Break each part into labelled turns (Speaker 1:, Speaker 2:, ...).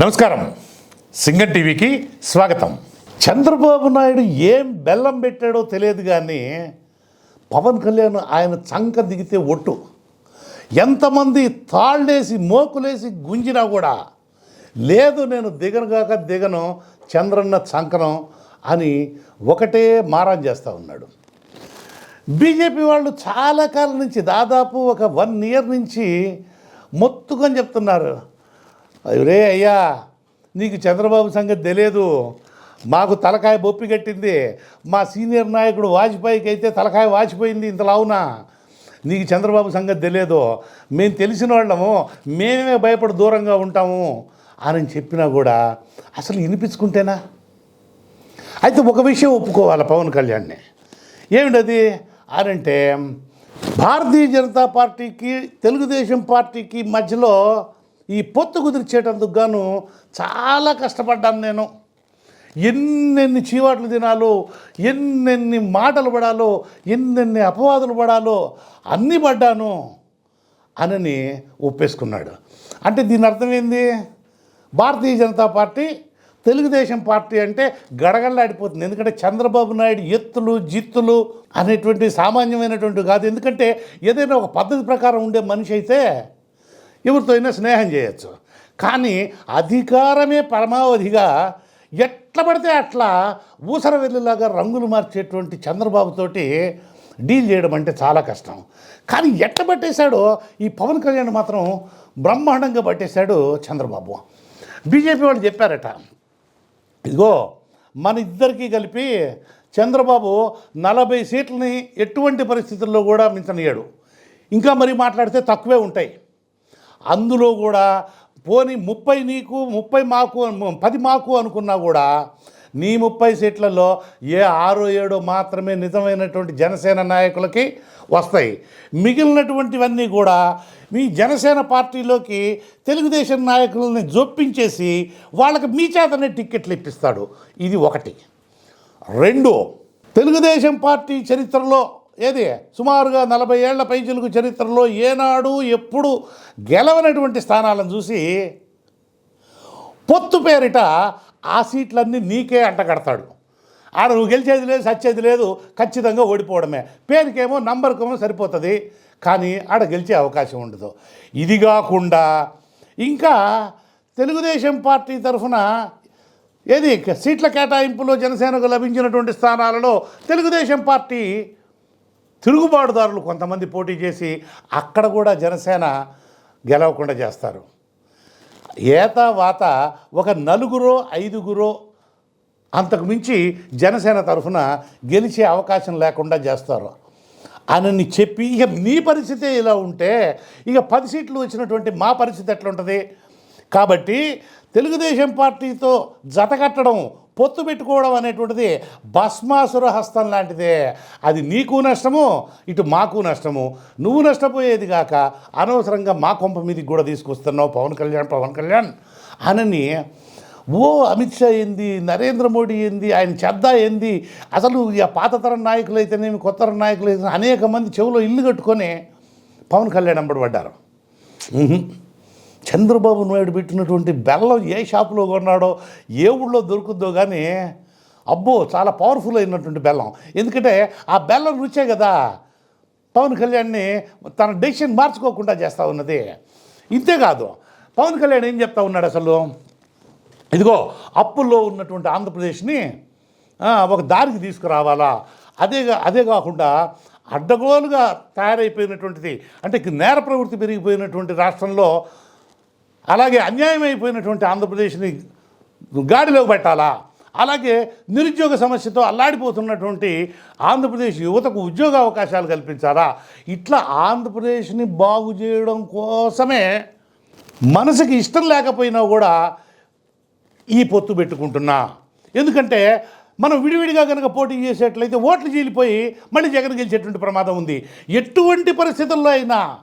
Speaker 1: నమస్కారం. సింగన్ టీవీకి స్వాగతం. చంద్రబాబు నాయుడు ఏం బెల్లం పెట్టాడో తెలియదు కానీ పవన్ కళ్యాణ్ ఆయన చంక దిగితే ఒట్టు. ఎంతమంది తాళ్ళేసి మోకులేసి గుంజినా కూడా లేదు నేను దిగనుగాక దిగను చంద్రన్న చంకనం అని ఒకటే మారం చేస్తూ ఉన్నాడు. బీజేపీ వాళ్ళు చాలా కాలం నుంచి దాదాపు ఒక వన్ ఇయర్ నుంచి మొత్తుకొని చెప్తున్నారు. రే అయ్యా నీకు చంద్రబాబు సంగతి తెలియదు. మాకు తలకాయ బొప్పి కట్టింది. మా సీనియర్ నాయకుడు వాజ్పేయికి అయితే తలకాయ వాచిపోయింది ఇంతలావునా నీకు చంద్రబాబు సంగతి తెలియదు. మేము తెలిసిన వాళ్ళము మేమే భయపడి దూరంగా ఉంటాము అని చెప్పినా కూడా అసలు వినిపించుకుంటేనా? అయితే ఒక విషయం ఒప్పుకోవాలి పవన్ కళ్యాణ్ని? ఏమిటది? అనంటే భారతీయ జనతా పార్టీకి తెలుగుదేశం పార్టీకి మధ్యలో ఈ పొత్తు కుదిర్చేటందుకు గాను చాలా కష్టపడ్డాను నేను. ఎన్నెన్ని చీవాట్లు తినాలో ఎన్నెన్ని మాటలు పడాలో ఎన్నెన్ని అపవాదులు పడాలో అన్నీ పడ్డాను అనని ఒప్పేసుకున్నాడు. అంటే దీని అర్థం ఏంది భారతీయ జనతా పార్టీ తెలుగుదేశం పార్టీ అంటే గడగడలాడిపోతుంది. ఎందుకంటే చంద్రబాబు నాయుడు ఎత్తులు జిత్తులు అనేటువంటి సామాన్యమైనటువంటి కాదు. ఎందుకంటే ఏదైనా ఒక పద్ధతి ప్రకారం ఉండే మనిషి అయితే ఎవరితో అయినా స్నేహం చేయొచ్చు. కానీ అధికారమే పరమావధిగా ఎట్లా పడితే అట్లా ఊసర వెళ్ళేలాగా రంగులు మార్చేటువంటి చంద్రబాబుతోటి డీల్ చేయడం అంటే చాలా కష్టం. కానీ ఎట్ట పట్టేశాడో ఈ పవన్ కళ్యాణ్ మాత్రం బ్రహ్మాండంగా పట్టేశాడు చంద్రబాబు. బీజేపీ వాళ్ళు చెప్పారట ఇదిగో మన ఇద్దరికీ కలిపి చంద్రబాబు నలభై సీట్లని ఎటువంటి పరిస్థితుల్లో కూడా మించనీయడు. ఇంకా మరి మాట్లాడితే తక్కువే ఉంటాయి. అందులో కూడా పోని ముప్పై నీకు ముప్పై మాకు అను- పది మాకు అనుకున్నా కూడా నీ ముప్పై సీట్లలో ఏ ఆరో ఏడో మాత్రమే నిజమైనటువంటి జనసేన నాయకులకి వస్తాయి. మిగిలినటువంటివన్నీ కూడా మీ జనసేన పార్టీలోకి తెలుగుదేశం నాయకులని జొప్పించేసి వాళ్ళకి మీ చేతనే టిక్కెట్లు ఇప్పిస్తాడు. ఇది ఒకటి. రెండు తెలుగుదేశం పార్టీ చరిత్రలో ఏది? సుమారుగా నలభై ఏళ్ళ పైచిలుకు చరిత్రలో ఏనాడు ఎప్పుడు గెలవనటువంటి స్థానాలను చూసి పొత్తు పేరిట ఆ సీట్లన్నీ నీకే అంటగడతాడు. ఆడ నువ్వు గెలిచేది లేదు సచ్చేది లేదు ఖచ్చితంగా ఓడిపోవడమే. పేరుకేమో నంబర్కేమో సరిపోతుంది కానీ ఆడ గెలిచే అవకాశం ఉండదు. ఇది కాకుండా ఇంకా తెలుగుదేశం పార్టీ తరఫున ఏది? సీట్ల కేటాయింపులో జనసేనకు లభించినటువంటి స్థానాలలో తెలుగుదేశం పార్టీ తిరుగుబాటుదారులు కొంతమంది పోటీ చేసి అక్కడ కూడా జనసేన గెలవకుండా చేస్తారు. ఏత వాత ఒక నలుగురో ఐదుగురో అంతకుమించి జనసేన తరఫున గెలిచే అవకాశం లేకుండా చేస్తారు. అని చెప్పి ఇక నీ పరిస్థితే ఇలా ఉంటే ఇక పది సీట్లు వచ్చినటువంటి మా పరిస్థితి ఎట్లుంటుంది? కాబట్టి తెలుగుదేశం పార్టీతో జతకట్టడం పొత్తు పెట్టుకోవడం అనేటువంటిది భస్మాసుర హస్తం లాంటిదే. అది నీకు నష్టము ఇటు మాకు నష్టము. నువ్వు నష్టపోయేది కాక అనవసరంగా మా కొంప మీదకి కూడా తీసుకొస్తున్నావు పవన్ కళ్యాణ్ పవన్ కళ్యాణ్ అనని ఓ అమిత్ షా ఏంది నరేంద్ర మోడీ ఏంది ఆయన చెద్దా ఏంది అసలు ఆ పాత తరం నాయకులు అయితేనేమి కొత్త తరం నాయకులు అయితే అనేక మంది చెవులో ఇల్లు కట్టుకొని పవన్ కళ్యాణ్ వెంబడబడ్డారు ఉహుం. చంద్రబాబు నాయుడు పెట్టినటువంటి బెల్లం ఏ షాపులో కొన్నాడో ఏ ఊళ్ళో దొరుకుద్దో కానీ అబ్బో చాలా పవర్ఫుల్ అయినటువంటి బెల్లం. ఎందుకంటే ఆ బెల్లం రుచే కదా. పవన్ కళ్యాణ్ని తన డెసిషన్ మార్చుకోకుండా చేస్తూ ఉన్నది. ఇంతేకాదు పవన్ కళ్యాణ్ ఏం చెప్తా ఉన్నాడు అసలు? ఇదిగో అప్పుల్లో ఉన్నటువంటి ఆంధ్రప్రదేశ్ని ఒక దారికి తీసుకురావాలా? అదే అదే కాకుండా అడ్డగోలుగా తయారైపోయినటువంటిది అంటే నేర ప్రవృత్తి పెరిగిపోయినటువంటి రాష్ట్రంలో అలాగే అన్యాయం అయిపోయినటువంటి ఆంధ్రప్రదేశ్ని గాడిలోకి పెట్టాలా? అలాగే నిరుద్యోగ సమస్యతో అల్లాడిపోతున్నటువంటి ఆంధ్రప్రదేశ్ యువతకు ఉద్యోగ అవకాశాలు కల్పించాలా? ఇట్లా ఆంధ్రప్రదేశ్ని బాగు చేయడం కోసమే మనసుకి ఇష్టం లేకపోయినా కూడా ఈ పొత్తు పెట్టుకుంటున్నా. ఎందుకంటే మనం విడివిడిగా కనుక పోటీ చేసేట్లయితే ఓట్లు చీలిపోయి మళ్ళీ జగన్ గెలిచేటువంటి ప్రమాదం ఉంది. ఎటువంటి పరిస్థితుల్లో అయినా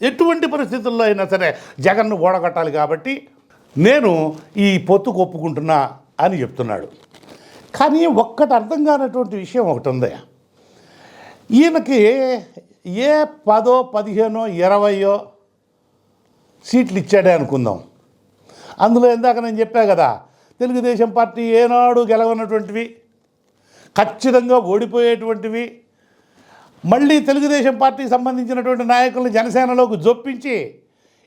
Speaker 1: ఎటువంటి పరిస్థితుల్లో అయినా సరే జగన్ను ఓడగట్టాలి కాబట్టి నేను ఈ పొత్తుకు ఒప్పుకుంటున్నా అని చెప్తున్నాడు. కానీ ఒక్కటి అర్థం కానటువంటి విషయం ఒకటి ఉంది. ఈయనకి ఏ పదో పదిహేనో ఇరవయో సీట్లు ఇచ్చాడే అనుకుందాం. అందులో ఇందాక నేను చెప్పా కదా తెలుగుదేశం పార్టీ ఏనాడు గెలవనటువంటివి ఖచ్చితంగా ఓడిపోయేటువంటివి మళ్ళీ తెలుగుదేశం పార్టీకి సంబంధించినటువంటి నాయకులను జనసేనలోకి జొప్పించి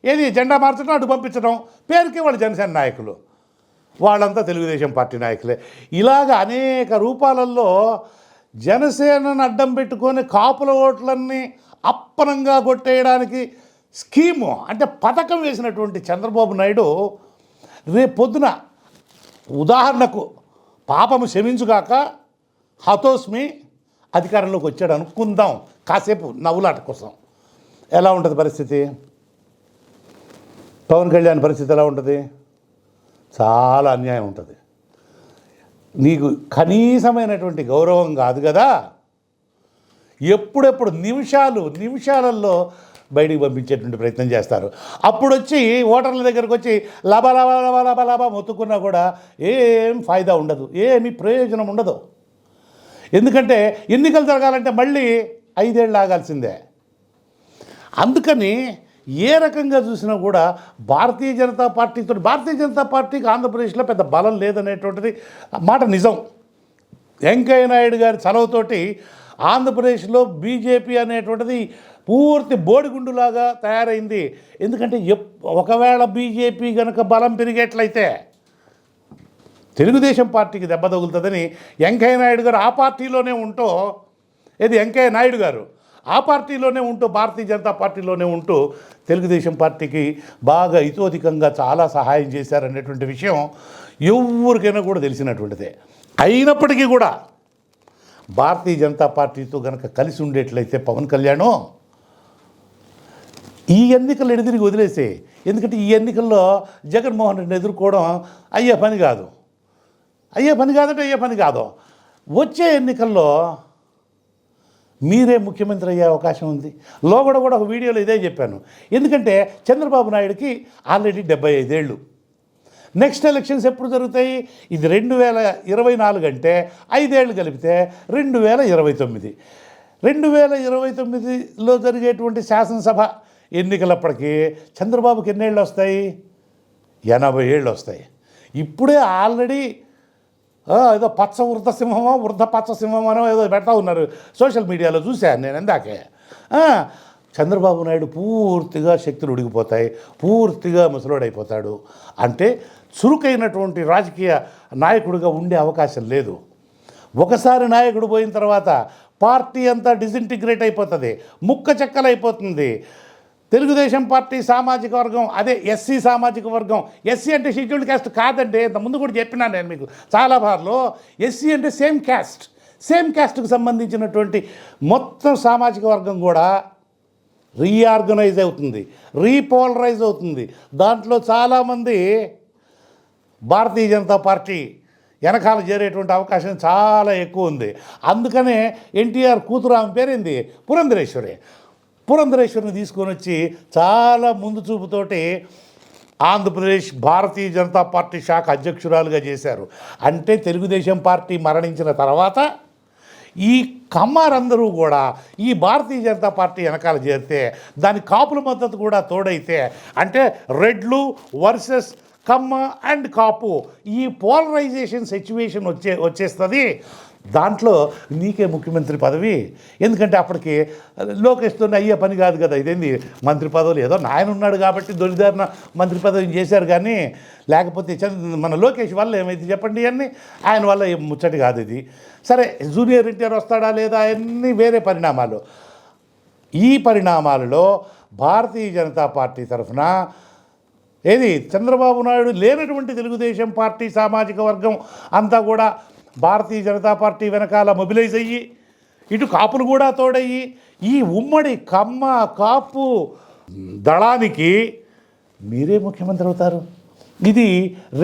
Speaker 1: ఏది జెండా మార్చడం అటు పంపించడం పేరుకే వాళ్ళు జనసేన నాయకులు. వాళ్ళంతా తెలుగుదేశం పార్టీ నాయకులే. ఇలాగ అనేక రూపాలలో జనసేనను అడ్డం పెట్టుకొని కాపుల ఓట్లన్నీ అప్పనంగా కొట్టేయడానికి స్కీము అంటే పథకం వేసినటువంటి చంద్రబాబు నాయుడు రేపొద్దున పొద్దున ఉదాహరణకు పాపము క్షమించుగాక హతోస్మి అధికారంలోకి వచ్చాడు అనుకుందాం. కాసేపు నవ్వులాట కోసం. ఎలా ఉంటుంది పరిస్థితి? పవన్ కళ్యాణ్ పరిస్థితి ఎలా ఉంటుంది? చాలా అన్యాయం ఉంటుంది. నీకు కనీసమైనటువంటి గౌరవం కాదు కదా? ఎప్పుడెప్పుడు నిమిషాలు నిమిషాలలో బయటికి పంపించేటువంటి ప్రయత్నం చేస్తారు. అప్పుడు వచ్చి ఓటర్ల దగ్గరకు వచ్చి లాభా లాభా లాభా లాభా లాభా మొత్తుకున్నా కూడా ఏం ఫాయిదా ఉండదు ఏమీ ప్రయోజనం ఉండదు ఎందుకంటే ఎన్నికలు జరగాలంటే మళ్ళీ ఐదేళ్ళు ఆగాల్సిందే. అందుకని ఏ రకంగా చూసినా కూడా భారతీయ జనతా పార్టీతో భారతీయ జనతా పార్టీకి ఆంధ్రప్రదేశ్లో పెద్ద బలం లేదనేటువంటిది మాట నిజం. వెంకయ్య నాయుడు గారి చలవతోటి ఆంధ్రప్రదేశ్లో బీజేపీ అనేటువంటిది పూర్తి బోడిగుండులాగా తయారైంది. ఎందుకంటే ఎప్ ఒకవేళ బీజేపీ కనుక బలం పెరిగేట్లయితే తెలుగుదేశం పార్టీకి దెబ్బ తగులుతుందని వెంకయ్య నాయుడు గారు ఆ పార్టీలోనే ఉంటూ ఇది వెంకయ్య నాయుడు గారు ఆ పార్టీలోనే ఉంటూ భారతీయ జనతా పార్టీలోనే ఉంటూ తెలుగుదేశం పార్టీకి బాగా ఇతోధికంగా చాలా సహాయం చేశారనేటువంటి విషయం ఎవరికైనా కూడా తెలిసినటువంటిదే. అయినప్పటికీ కూడా భారతీయ జనతా పార్టీతో కనుక కలిసి ఉండేట్లయితే పవన్ కళ్యాణ్ ఈ ఎన్నికలు ఎడిదిరిగి వదిలేసే ఎందుకంటే ఈ ఎన్నికల్లో జగన్మోహన్ రెడ్డిని ఎదుర్కోవడం అయ్యే పని కాదు. అయ్యే పని కాదంటే అయ్యే పని కాదు. వచ్చే ఎన్నికల్లో మీరే ముఖ్యమంత్రి అయ్యే అవకాశం ఉంది. లోగడ కూడా ఒక వీడియోలో ఇదే చెప్పాను. ఎందుకంటే చంద్రబాబు నాయుడుకి ఆల్రెడీ డెబ్బై ఐదేళ్ళు. నెక్స్ట్ ఎలక్షన్స్ ఎప్పుడు జరుగుతాయి? ఇది రెండు వేల ఇరవై నాలుగు అంటే ఐదేళ్ళు కలిపితే రెండు వేల ఇరవై తొమ్మిది. రెండు వేల ఇరవై తొమ్మిదిలో జరిగేటువంటి శాసనసభ ఎన్నికలప్పటికీ చంద్రబాబుకి ఎన్నేళ్ళు వస్తాయి? ఎనభై ఏళ్ళు వస్తాయి. ఇప్పుడే ఆల్రెడీ ఏదో పచ్చ వృద్ధ సింహమో వృద్ధ పచ్చ సింహమనో ఏదో పెడతా ఉన్నారు. సోషల్ మీడియాలో చూశాను నేను ఇందాకే. చంద్రబాబు నాయుడు పూర్తిగా శక్తులు ఉడిగిపోతాయి పూర్తిగా ముసలోడైపోతాడు. అంటే చురుకైనటువంటి రాజకీయ నాయకుడిగా ఉండే అవకాశం లేదు. ఒకసారి నాయకుడు పోయిన తర్వాత పార్టీ అంతా డిసింటిగ్రేట్ అయిపోతుంది ముక్క చెక్కలైపోతుంది. తెలుగుదేశం పార్టీ సామాజిక వర్గం అదే ఎస్సీ సామాజిక వర్గం. ఎస్సీ అంటే షెడ్యూల్డ్ క్యాస్ట్ కాదండి ఇంత ముందు కూడా చెప్పినాను నేను మీకు. చాలా బార్లు ఎస్సీ అంటే సేమ్ క్యాస్ట్. సేమ్ క్యాస్ట్కి సంబంధించినటువంటి మొత్తం సామాజిక వర్గం కూడా రీఆర్గనైజ్ అవుతుంది రీపోలరైజ్ అవుతుంది. దాంట్లో చాలామంది భారతీయ జనతా పార్టీ వెనకాల చేరేటువంటి అవకాశం చాలా ఎక్కువ ఉంది. అందుకనే ఎన్టీఆర్ కూతురు ఆమె పేరేంది? పురంధరేశ్వరి. పురంధరేశ్వరిని తీసుకొని వచ్చి చాలా ముందు చూపుతోటి ఆంధ్రప్రదేశ్ భారతీయ జనతా పార్టీ శాఖ అధ్యక్షురాలుగా చేశారు. అంటే తెలుగుదేశం పార్టీ మరణించిన తర్వాత ఈ కమ్మారందరూ కూడా ఈ భారతీయ జనతా పార్టీ వెనకాల చేరితే దాని కాపుల మద్దతు కూడా తోడైతే అంటే రెడ్లు వర్సెస్ కమ్మ అండ్ కాపు ఈ పోలరైజేషన్ సిచ్యువేషన్ వచ్చే వచ్చేస్తుంది. దాంట్లో నీకే ముఖ్యమంత్రి పదవి. ఎందుకంటే అప్పటికి లోకేష్తో అయ్యే పని కాదు కదా. ఇదేంది? మంత్రి పదవులు. ఏదో నాయన ఉన్నాడు కాబట్టి దొరిదారిన మంత్రి పదవి చేశారు కానీ లేకపోతే చంద్ర మన లోకేష్ వల్ల ఏమైంది చెప్పండి అన్నీ ఆయన వల్ల ఏం ముచ్చటి కాదు ఇది. సరే జూనియర్ ఎన్టీఆర్ వస్తాడా లేదా అన్నీ వేరే పరిణామాలు. ఈ పరిణామాలలో భారతీయ జనతా పార్టీ తరఫున ఏది? చంద్రబాబు నాయుడు లేనటువంటి తెలుగుదేశం పార్టీ సామాజిక వర్గం అంతా కూడా భారతీయ జనతా పార్టీ వెనకాల మొబిలైజ్ అయ్యి ఇటు కాపులు కూడా తోడయ్యి ఈ ఉమ్మడి కమ్మ కాపు దళానికి మీరే ముఖ్యమంత్రి అవుతారు. ఇది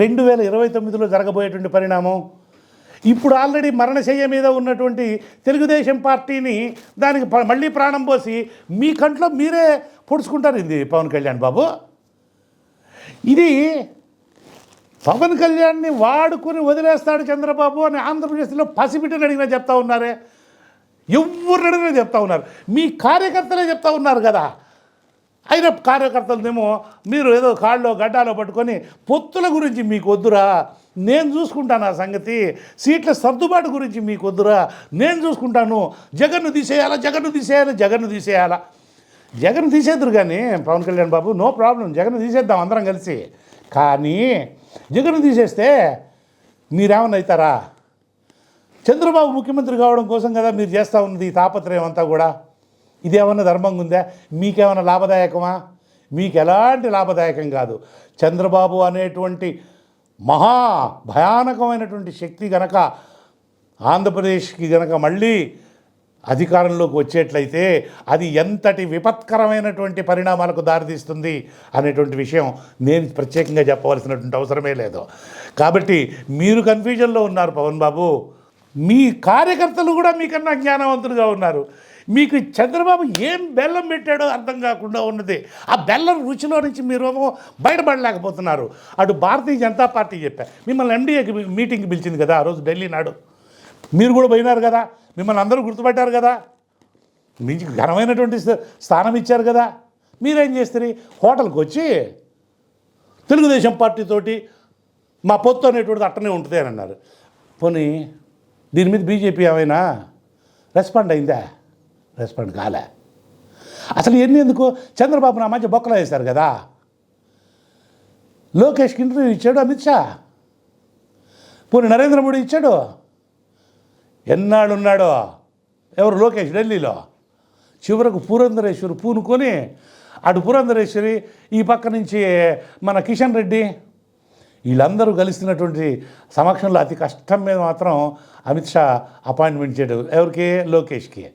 Speaker 1: రెండు వేల ఇరవై తొమ్మిదిలో జరగబోయేటువంటి పరిణామం. ఇప్పుడు ఆల్రెడీ మరణశయ్య మీద ఉన్నటువంటి తెలుగుదేశం పార్టీని దానికి మళ్ళీ ప్రాణం పోసి మీ కంట్లో మీరే పొడుచుకుంటారు. ఇది పవన్ కళ్యాణ్ బాబు. ఇది పవన్ కళ్యాణ్ని వాడుకుని వదిలేస్తాడు చంద్రబాబు అని ఆంధ్రప్రదేశ్లో పసిబిడ్డని అడిగినా చెప్తా ఉన్నారే? ఎవరు అడిగినా చెప్తా ఉన్నారు. మీ కార్యకర్తలే చెప్తా ఉన్నారు కదా. అయిన కార్యకర్తలనేమో మీరు ఏదో కాళ్ళలో గడ్డాలో పట్టుకొని పొత్తుల గురించి మీకు వద్దురా నేను చూసుకుంటాను ఆ సంగతి సీట్ల సర్దుబాటు గురించి మీకు వద్దురా నేను చూసుకుంటాను. జగన్ను తీసేయాలా జగన్ను తీసేయాలా జగన్ను తీసేయాలా. జగన్ తీసేద్దరు కానీ పవన్ కళ్యాణ్ బాబు నో ప్రాబ్లం జగన్ తీసేద్దాం అందరం కలిసి. కానీ జగన్ తీసేస్తే మీరేమన్నా అవుతారా? చంద్రబాబు ముఖ్యమంత్రి కావడం కోసం కదా మీరు చేస్తూ ఉన్నది ఈ తాపత్రయం అంతా కూడా. ఇదేమన్నా ధర్మంగా ఉందా? మీకేమన్నా లాభదాయకమా? మీకు ఎలాంటి లాభదాయకం కాదు. చంద్రబాబు అనేటువంటి మహా భయానకమైనటువంటి శక్తి గనక ఆంధ్రప్రదేశ్కి గనక మళ్ళీ అధికారంలోకి వచ్చేట్లయితే అది ఎంతటి విపత్కరమైనటువంటి పరిణామాలకు దారితీస్తుంది అనేటువంటి విషయం నేను ప్రత్యేకంగా చెప్పవలసినటువంటి అవసరమే లేదు. కాబట్టి మీరు కన్ఫ్యూజన్లో ఉన్నారు పవన్ బాబు. మీ కార్యకర్తలు కూడా మీకన్నా జ్ఞానవంతులుగా ఉన్నారు. మీకు చంద్రబాబు ఏం బెల్లం పెట్టాడో అర్థం కాకుండా ఉన్నది. ఆ బెల్లం రుచిలో నుంచి మీరు బయటపడలేకపోతున్నారు. అటు భారతీయ జనతా పార్టీ చెప్పారు మిమ్మల్ని ఎండిఏకి మీటింగ్కి పిలిచింది కదా ఆ రోజు ఢిల్లీ నాడు. మీరు కూడా పోయినారు కదా మిమ్మల్ని అందరూ గుర్తుపట్టారు కదా. మీకు ఘనమైనటువంటి స్థానం ఇచ్చారు కదా. మీరేం చేస్తారు? హోటల్కి వచ్చి తెలుగుదేశం పార్టీతోటి మా పొత్తు అనేటువంటిది అట్టనే ఉంటుంది అని అన్నారు. పోనీ దీని మీద బీజేపీ ఏమైనా రెస్పాండ్ అయిందా? రెస్పాండ్ కాలే. అసలు ఎన్ని ఎందుకు? చంద్రబాబు నా మధ్య బొక్కలు వేశారు కదా. లోకేష్కి ఇంటర్వ్యూ ఇచ్చాడు అమిత్ షా. పోనీ నరేంద్ర మోడీ ఇచ్చాడు? ఎన్నాడు ఉన్నాడో ఎవరు? లోకేష్ ఢిల్లీలో. చివరకు పురంధరేశ్వరి పూనుకొని అటు పురంధరేశ్వరి ఈ పక్క నుంచి మన కిషన్ రెడ్డి. వీళ్ళందరూ కలిసినటువంటి సమక్షంలో అతి కష్టం మీద మాత్రం అమిత్ షా అపాయింట్మెంట్ చేయడం. ఎవరికి? లోకేష్కి.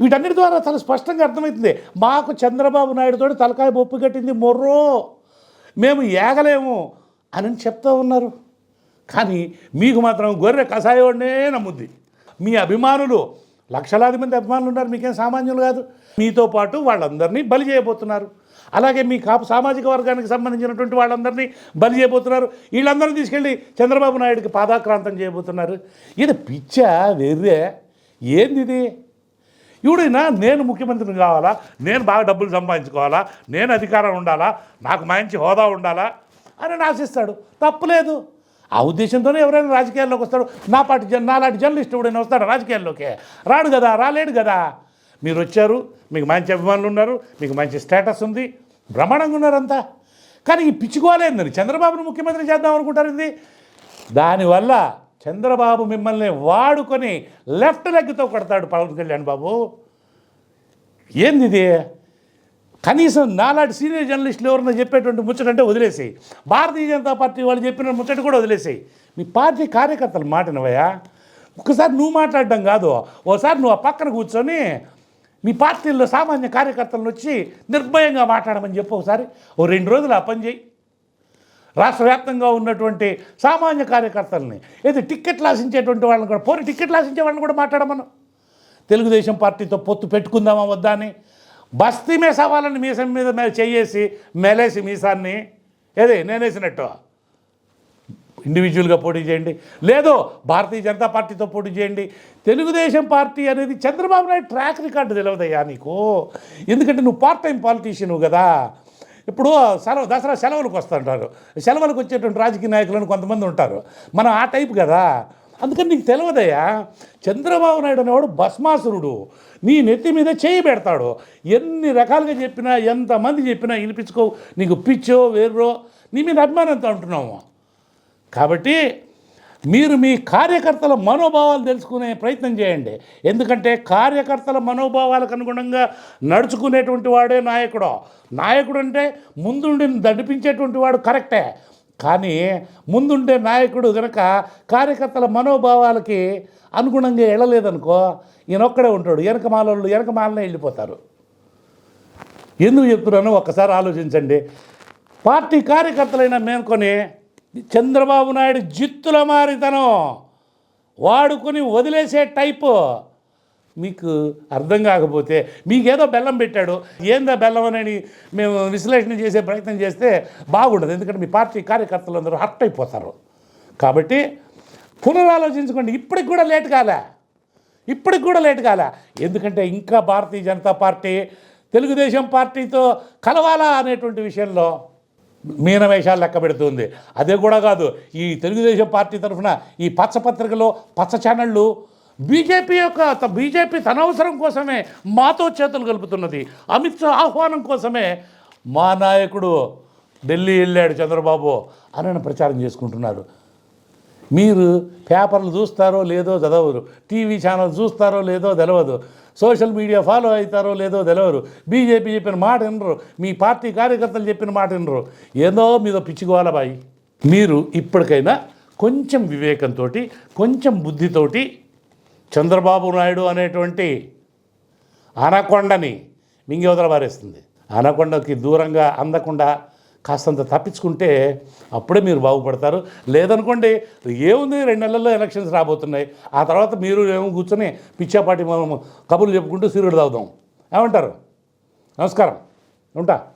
Speaker 1: వీటన్నిటి ద్వారా చాలా స్పష్టంగా అర్థమవుతుంది. మాకు చంద్రబాబు నాయుడుతో తలకాయ బొప్పు కట్టింది మొర్రో. మేము ఏగలేము అని చెప్తూ ఉన్నారు. కానీ మీకు మాత్రం గొర్రె కషాయోడనే నమ్ముద్ది. మీ అభిమానులు లక్షలాది మంది అభిమానులు ఉన్నారు మీకేం సామాన్యులు కాదు. మీతో పాటు వాళ్ళందరినీ బలి చేయబోతున్నారు. అలాగే మీ కాపు సామాజిక వర్గానికి సంబంధించినటువంటి వాళ్ళందరినీ బలి చేయబోతున్నారు. వీళ్ళందరినీ తీసుకెళ్ళి చంద్రబాబు నాయుడికి పాదాక్రాంతం చేయబోతున్నారు. ఇది పిచ్చ వెర్రే? ఏంది ఇది? ఇవిడైనా నేను ముఖ్యమంత్రిని కావాలా? నేను బాగా డబ్బులు సంపాదించుకోవాలా? నేను అధికారం ఉండాలా? నాకు మంచి హోదా ఉండాలా? అని ఆశిస్తాడు. తప్పులేదు. ఆ ఉద్దేశంతోనే ఎవరైనా రాజకీయాల్లోకి వస్తాడు నా పాటి జన్ నాలాంటి జర్నలిస్ట్ ఎవడైనా వస్తాడు రాజకీయాల్లోకి? రాడు కదా రాలేడు కదా? మీరు వచ్చారు మీకు మంచి అభిమానులు ఉన్నారు మీకు మంచి స్టేటస్ ఉంది బ్రహ్మాండంగా ఉన్నారంతా కానీ ఈ పిచ్చుకోవాలేందని చంద్రబాబును ముఖ్యమంత్రి చేద్దాం అనుకుంటారు ఇది దానివల్ల చంద్రబాబు మిమ్మల్ని వాడుకొని లెఫ్ట్ లెగ్తో కొడతాడు పవన్ కళ్యాణ్ బాబు. ఏంది ఇది? కనీసం నాలాంటి సీనియర్ జర్నలిస్టులు ఎవరన్నా చెప్పేటువంటి ముచ్చటంటే వదిలేసేయి. భారతీయ జనతా పార్టీ వాళ్ళు చెప్పిన ముచ్చట కూడా వదిలేసేయి. మీ పార్టీ కార్యకర్తలు మాటినవయ్యా ఒకసారి నువ్వు మాట్లాడడం కాదు. ఓసారి నువ్వు ఆ పక్కన కూర్చొని మీ పార్టీల్లో సామాన్య కార్యకర్తలను వచ్చి నిర్భయంగా మాట్లాడమని చెప్పు ఒకసారి. ఓ రెండు రోజులు ఆ పని చేయి. రాష్ట్ర వ్యాప్తంగా ఉన్నటువంటి సామాన్య కార్యకర్తల్ని ఏది టిక్కెట్ లాసించేటువంటి వాళ్ళని కూడా పోనీ టిక్కెట్ లాసించే వాళ్ళని కూడా మాట్లాడమను. తెలుగుదేశం పార్టీతో పొత్తు పెట్టుకుందామా వద్దా అని? బస్తీ మేసావాలని మీసం మీద మే మేలేసి మీసాన్ని ఏది నేనేసినట్టు. ఇండివిజువల్గా పోటీ చేయండి. లేదు భారతీయ జనతా పార్టీతో పోటీ చేయండి. తెలుగుదేశం పార్టీ అనేది చంద్రబాబు నాయుడు ట్రాక్ రికార్డు తెలియదయ్యా నీకు. ఎందుకంటే నువ్వు పార్ట్ టైం పాలిటీషియన్ కదా. ఇప్పుడు సెలవు దసరా సెలవులకు వస్తుంటారు. సెలవులకు వచ్చేటువంటి రాజకీయ నాయకులను కొంతమంది ఉంటారు. మనం ఆ టైప్ కదా. అందుకని నీకు తెలియదయ్యా చంద్రబాబు నాయుడు అనేవాడు భస్మాసురుడు. నీ నెత్తి మీద చేయి పెడతాడు. ఎన్ని రకాలుగా చెప్పినా ఎంతమంది చెప్పినా వినిపించుకో నీకు పిచ్చో వేర్రో నీ మీద అభిమానంతో అంటున్నాము కాబట్టి మీరు మీ కార్యకర్తల మనోభావాలు తెలుసుకునే ప్రయత్నం చేయండి. ఎందుకంటే కార్యకర్తల మనోభావాలకు అనుగుణంగా నడుచుకునేటువంటి వాడే నాయకుడు. నాయకుడు అంటే ముందుండి నడిపించేటువంటి వాడు కరెక్టే. కానీ ముందుండే నాయకుడు కనుక కార్యకర్తల మనోభావాలకి అనుగుణంగా వెళ్ళలేదనుకో ఈయనొక్కడే ఉంటాడు. వెనక మాలోళ్ళు వెనక మాలనే వెళ్ళిపోతారు ఎందుకు చెప్తున్నానో ఒక్కసారి ఆలోచించండి. పార్టీ కార్యకర్తలైన మేనుకొని చంద్రబాబు నాయుడు జిత్తుల మారితనం వాడుకొని వదిలేసే టైపు మీకు అర్థం కాకపోతే మీకేదో బెల్లం పెట్టాడు. ఏందా బెల్లం అని మేము విశ్లేషణ చేసే ప్రయత్నం చేస్తే బాగుండదు. ఎందుకంటే మీ పార్టీ కార్యకర్తలు అందరూ హర్ట్ అయిపోతారు. కాబట్టి పునరాలోచించుకోండి. ఇప్పటికి కూడా లేట్ కాలే. ఇప్పటికి కూడా లేట్ కాలే. ఎందుకంటే ఇంకా భారతీయ జనతా పార్టీ తెలుగుదేశం పార్టీతో కలవాలా అనేటువంటి విషయంలో మీనవేషాలు లెక్క పెడుతుంది. అదే కూడా కాదు ఈ తెలుగుదేశం పార్టీ తరఫున ఈ పచ్చ పత్రికలు పచ్చ ఛానళ్ళు బీజేపీ యొక్క బీజేపీ తన అవసరం కోసమే మాతో చేతులు కలుపుతున్నది. అమిత్ షా ఆహ్వానం కోసమే మా నాయకుడు ఢిల్లీ వెళ్ళాడు చంద్రబాబు అని ప్రచారం చేసుకుంటున్నారు. మీరు పేపర్లు చూస్తారో లేదో చదవరు. టీవీ ఛానల్ చూస్తారో లేదో తెలియదు సోషల్ మీడియా ఫాలో అవుతారో లేదో తెలియరు బీజేపీ చెప్పిన మాట వినరు. మీ పార్టీ కార్యకర్తలు చెప్పిన మాట వినరు. ఏదో మీద పిచ్చుకోవాలా బాయి. మీరు ఇప్పటికైనా కొంచెం వివేకంతో కొంచెం బుద్ధితోటి చంద్రబాబు నాయుడు అనేటువంటి అనకొండని మింగవతల పారేస్తుంది అనకొండకి దూరంగా అందకుండా కాస్తంత తప్పించుకుంటే అప్పుడే మీరు బాగుపడతారు. లేదనుకోండి ఏముంది రెండు నెలల్లో ఎలక్షన్స్ రాబోతున్నాయి. ఆ తర్వాత మీరు ఏమో కూర్చొని పిచ్చాపాటి మనం కబుర్లు చెప్పుకుంటూ సీరుడు తాగుదాం. ఏమంటారు? నమస్కారం. ఉంటా?